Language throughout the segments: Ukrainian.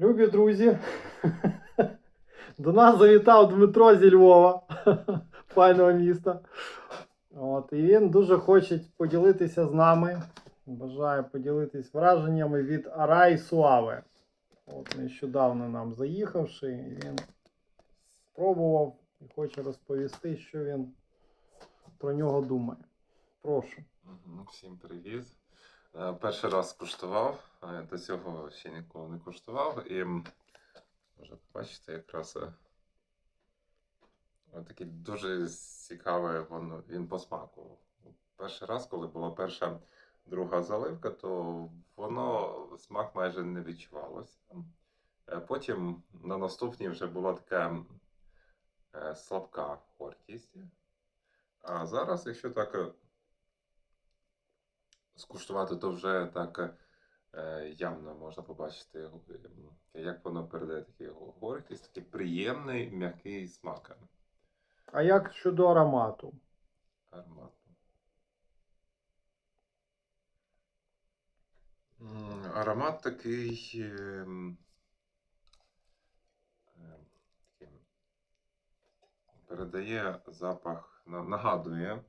Любі друзі, до нас завітав Дмитро зі Львова, файного міста. От, і він дуже хоче поділитися з нами. Бажає поділитись враженнями від Арай Суави. От нещодавно нам заїхавши, він спробував і хоче розповісти, що він про нього думає. Прошу. Всім привіт. Е, Перший раз куштував, до цього ще ніколи не куштував. І м, може побачите, якраз е, такий дуже цікавий воно, він по смаку. Перший раз, коли була перша друга заливка, то воно смак майже не відчувалося. Е, Потім на наступній вже була така слабка горькість. А зараз, якщо так скуштувати, то вже так е, явно можна побачити, е, як воно передає такий горькість, такий приємний, м'який смак А як щодо аромату? аромату. Аромат такий. ем, ем, передає запах, нагадує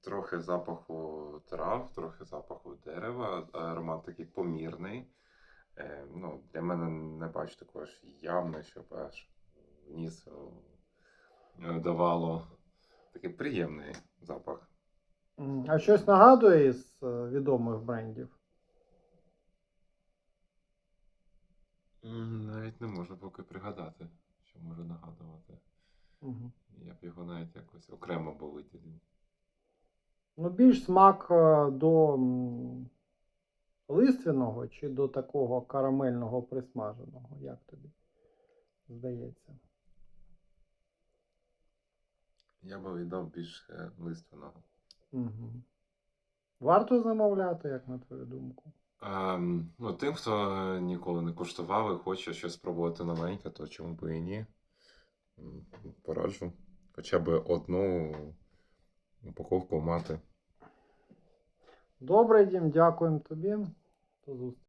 трохи запаху трав, трохи запаху дерева, аромат такий помірний. Е, ну, для мене не бачу такого ж явно, щоб аж в ніс е, давало такий приємний запах. А щось нагадує із е, відомих брендів? Навіть не можу поки пригадати, що може нагадувати. Мгм. Я б його навіть якось окремо би виділив. Ну, більш смак е, до м, лиственного чи до такого карамельного присмаженого, як тобі здається? Я би віддав більш е, лиственного. Угу. Варто замовляти, як на твою думку? Ем, ну, тим, хто е, ніколи не куштував і хоче щось спробувати новеньке, то чому би і ні. Пораджу. Хоча б одну упаковку мати. Добре, Дім, дякуємо тобі. До зустрічі.